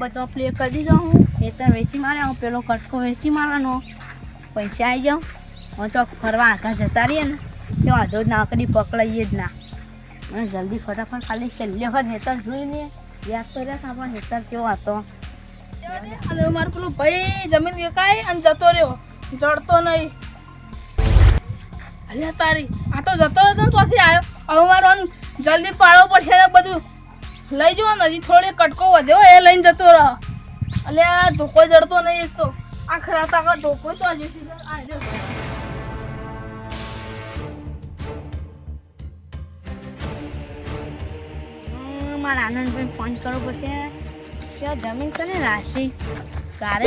બધો પ્લે કરી દીધો હું. ખેતર વેચી માર્યા, હું પેલો કટકો વેચી મારવાનો. પૈસા આવી જાઉં. હું તો ફરવા આખા જતા રહીએ ને, તો વાંધો જ ના કરી પકડાઈએ જ ના. મને જલ્દી ફટાફટ ખાલી છેલ્લે વખત હેતર જોઈ લે. યાદ તો રહ્યા પણ હેતર કેવો હતો? અને મારો પેલો ભાઈ જમીન વેકાય અને જતો રહ્યો. જડતો નહીં. અલ્યા તારી, આ તો જતો હતો ને ત્યાંથી આવ્યો હવે મારો જલ્દી પાડવો પડશે બધું. લઈ જવો ને, હજી થોડી કટકો વધ્યો, એ લઈને જતો રહો. અલ્યા ધોકો જડતો નહીં એક તો. આ ખરા તાકા ધોકો તો હજી આ મારા આનંદભાઈ ફોન કરવો પડશે. ત્યાં જમીન કરે રાશિ? કારે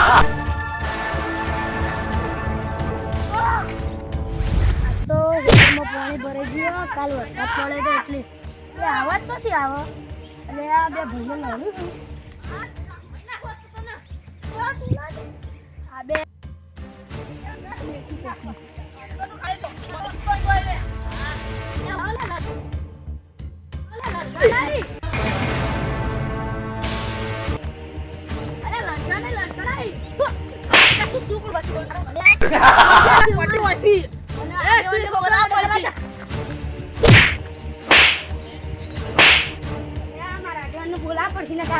પાણી ભરાઈ ગયો કાલ વરસાદ પડે તો એટલે એ આવાજ નથી આવે. અને આ બે ભાઈઓ લડ્યું આ બે બોલા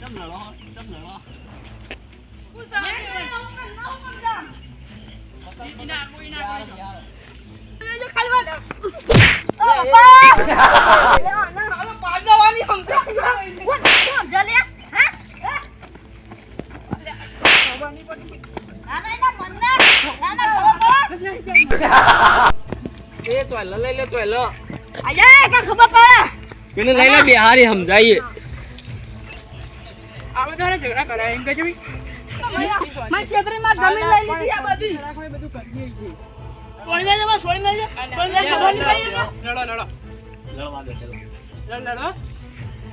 તારી વાત. ચમ લડો ચમ લડો યાર યાર એ ચોયલો લઈ લે ચોયલો પેલું લઈ લે બિહારી સમજાઈએ આવે તો ઝઘડા કરાય એમ કે છે મારી માં જમીન લઈ લીધી આ બધી. બધું કરી માં સોળી સોળી ખબર નહીં પડી એમને? લડો લડો. લડ લડો.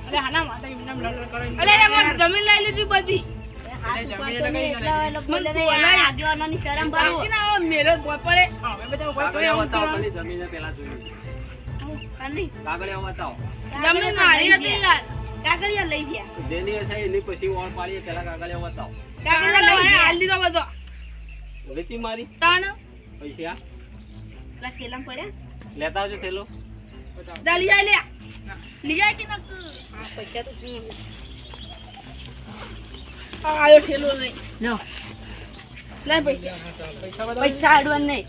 અરે હાના માટે એમને લડ કરો અરે એમાં જમીન લઈ લીધી બધી. ગોળ પડે. હવે બધા જમીન મારી હતી યાર. કાગળિયા લઈ ગયા. જેની હશે એની પછી ઓર પાડીએ પેલા કાગળિયા બતાવો. કાગળિયા લઈ હાલ દીધો બધો. વેચી મારી. તાણ. પૈસા. લા થેલામાં પડ્યા. લેતા આવજો થેલો. જા લઈ લે લઈ આય કે નક પૈસા તો આ આયો થેલો નહીં. નો લે પૈસા. પૈસા પૈસા આડવા નહીં.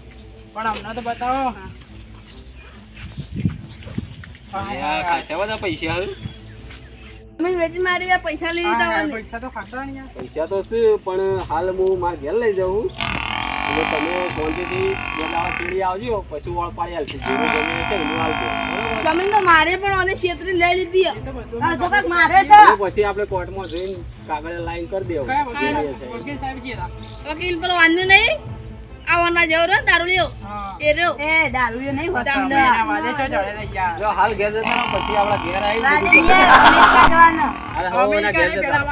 પણ હમણાં તો બતાવો. બધા પૈસા હવે પૈસા લઈ લીધા પૈસા તો છે પણ હાલ હું માર ઘેર લઈ જાઉં. એટલે તમે શાંતિથી ચીડી આવજો પછી વળ પાડી આવશે જેવું ગમે છે એનું આવજો જમીન તો મારે પણ અને છેતરી લઈ લીધી. મારે તો. પછી આપણે કોર્ટમાં જઈને કાગળ લાઈન કરી દેવું. વકીલ પેલો વાંધો નહીં. આવવાના જેવો રહ્યો દારૂલિયો એ રહ્યો. એ દારૂલિયો નહીં હોતા એના વાદે છો જો જો હાલ ઘેર જતો પછી આપણા ઘેર આવી અરે હવે ઘેર જતા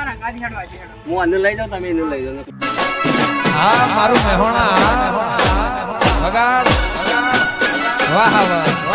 હું અંદર લઈ જાઉં તમે અંદર લઈ જાઓ. હા મારું મહેણા વગાડ વાહ વાહ.